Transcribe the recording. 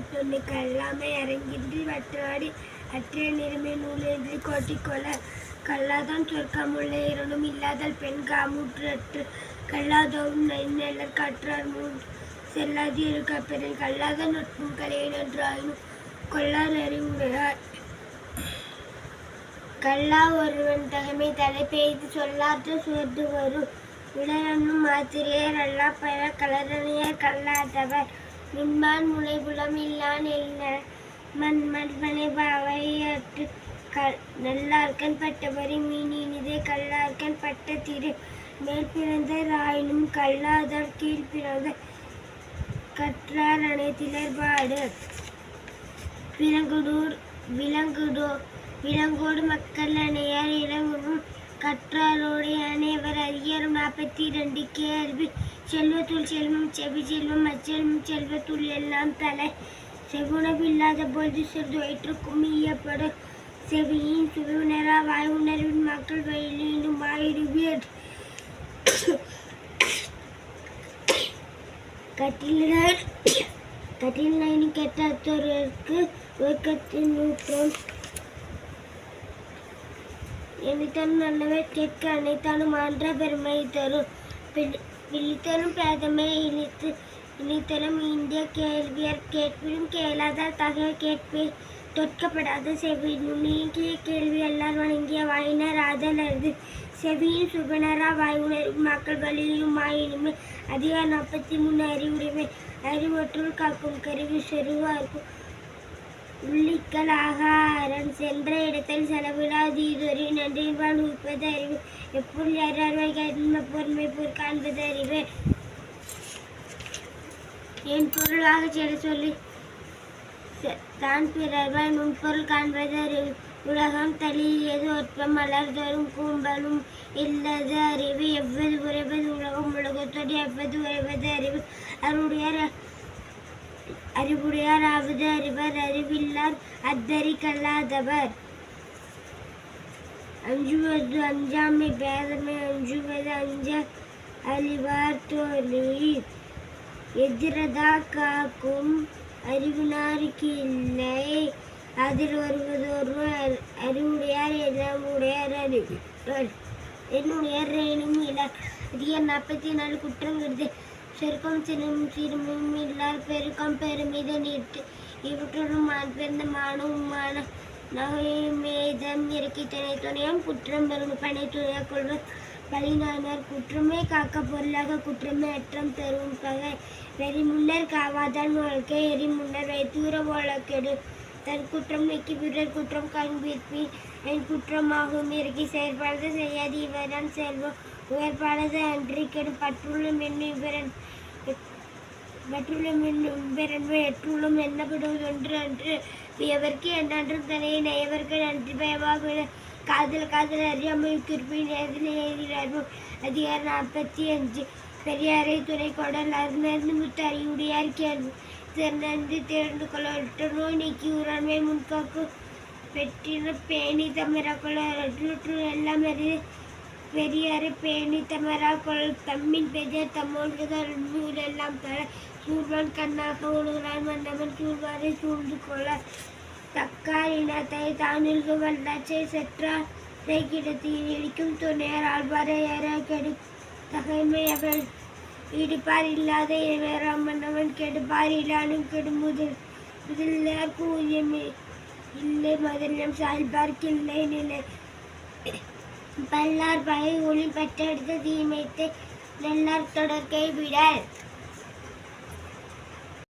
நாற்பத்தொன்று கல்லாமை இறங்கின்றி வற்றாடி அற்றைய நிறமே நூலேன்றி கோட்டிக்கொள்ள கல்லாதான் சொர்க்கமுள்ள இரண்டும் இல்லாதல் பெண் காமுற்றற்று. கல்லாதவும் நெல்லர் காற்றார் முன் செல்லாது இருக்க பெறன் கல்லாத நட்பும் கலையை நன்றாயினும் கொள்ளார் அறிவுடையார். கல்லா ஒருவன் தகமை தலை பெய்து சொல்லாற்ற சுவர்ந்து வரும் உடனும் மாத்திரையர் அல்லா பல கலரணியர் கல்லாதவர். மின்மான் முளைபுலம் இல்லான் என்ன மண் மண்மனை பாவையற்று கல் நல்லார்கன் பட்டபரி மீன் இனிதே கல்லார்கன் பட்ட திரு மேல் பிறந்த ராயினும் கல்லாதார் கீழ் பிறந்த கற்றார் அனைத்திலர் பாடு. விலங்குடூர் விலங்குடோ விலங்கோடு மக்கள் அணையார் இளங்குடும் கற்றாரோடு அனைவர் அதிகாரம் நாற்பத்தி ரெண்டு கேள்வி. செல்வத்துள் செல்வம் செவி செல்வம் அச்செல்வம் செல்வத்துள் எல்லாம் தலை. செவ்வுணவில்லாத பொழுது சிறிது வயிற்றுக்கும் ஈயப்படும் செவியின் சுவினரா வாய் உணர்வின் மக்கள் வயலினும் வாயிருவியர் கட்டிலர் கட்டில் கெட்டத்தொருக்கு ஒழுக்கத்தின் நூற்றம். எனித்தானும் நல்லவை கேட்க அனைத்தாலும் ஆன்ற பெருமை தரும். விழித்தரும் பிரதமை இனித்து இனித்தரும் இந்திய கேள்வியர் கேட்பினும் கேளாத தகவல் கேட்பே. தொற்கப்படாத செவி நுண்ணிய கேள்வி எல்லார் வணங்கிய வாயினர் ஆதலது செவியின் சுபனரா வாய் மக்கள் வழியிலும் ஆயினுமே அதிக நாற்பத்தி மூணு அறிவுடைமை. அறிவற்றுள் காக்கும் கருவி செருவார்க்கும். உள்ளிக்கல் சென்ற இடத்தில் செலவிடாதீதொரு நன்றிவான் உற்பது அறிவு. எப்பொருள் யாரார்வாய் கரும பொறுமை போர் காண்பது அறிவு. என் பொருளாக செல சொல்லி தான் பிறர்வாய் நுண்பொருள் காண்பது அறிவு. உலகம் தளியது ஒற்பம் மலர்தோறும் கூம்பலும் இல்லது அறிவு. எவ்வது உறைவது? உலகம் உலகத்தோடு எவ்வது உறைவது அறிவு. அருடைய அறிவுடையாராவது அறிவர் அறிவில்லார் அத்தறி கல்லாதவர். அஞ்சுவது அஞ்சாமை பேதமை அஞ்சுவது அஞ்ச அழிவார் தோழி. எதிரதா காக்கும் அறிவினாருக்கு இல்லை அதில் வருவது ஒரு அறிவுடையார் எல்லாம் உடையார் அறிவிப்பார் என்னுடையார் எனும் இல்லார் அதிக நாற்பத்தி நாலு குற்றம் வருது சிறும் சிறுமும் இல்லால் பெருக்கம் பெருமித நீட்டு. இவற்றுடன் மான் பிறந்த மான நகைமேதம் இறக்கி துணை துணையம் குற்றம் பெரும் பனை துணையாக கொள்வர். பழினானார் குற்றமே காக்க பொருளாக குற்றமே அற்றம் தரும் பகை. வெறிமுன்னர் காவாதான் வாழ்க்கை எரிமுன்னர் வைத்தூர வழக்கெடு. தன் குற்றம் நீக்கி பிறர் குற்றம் காண்பிப்பின் என் குற்றமாகும் இறக்கி செயற்பாடு செய்யாது இவர்தான் செல்வம். உயர்பானது அன்றி கெடும் என்னும் இவரன் மற்றுள்ள என்னும் பெறன்மை எற்றுள்ளும் எண்ணப்படுவதொன்று அன்று எவருக்கு என்னன்றும் தனையை நயவருக்கு நன்றி பயமாக காதல் காதல் அறியாமை திருப்பின் எதில் எழுதினார்கள் அதிகாரம் நாற்பத்தி அஞ்சு. பெரியாரை துணை கொடல் அருணர்ந்து முத்து அறிவுடையார் கேள்வி தேர்ந்து கொள்ள நோய் நீக்கி உராண்மை முன்காக்கு பெற்றின பேணி தமிழக்குள்ள எல்லாம் அறிந்து பெரியாறு பேணி தமரா கொள் தம்மின் பெரிய தம்மோடுகள் நூலெல்லாம் தர சூழ்வன் கண்ணாக ஒழுகிறான் மன்னவன் சூழ்வாரை சூழ்ந்து கொள்ள. தக்கார் இனத்தை தானில்கு வல்லாச்சை செற்றார் கிடத்தில் இடிக்கும் துணையார் ஆழ்வாரை ஏற கெடு தகைமை அவள். இடுப்பார் இல்லாத வேறாம் மன்னவன் கெடுப்பார் இல்லானும் கெடுமுதல் இதில் கூலியமே இல்லை மதுரம் சால்பார்க்கில்லை நிலை. பல்லார் பகை ஒளி பெற்றெடுத்த தீமைத்து நல்லார் தொடர்கை விடல்.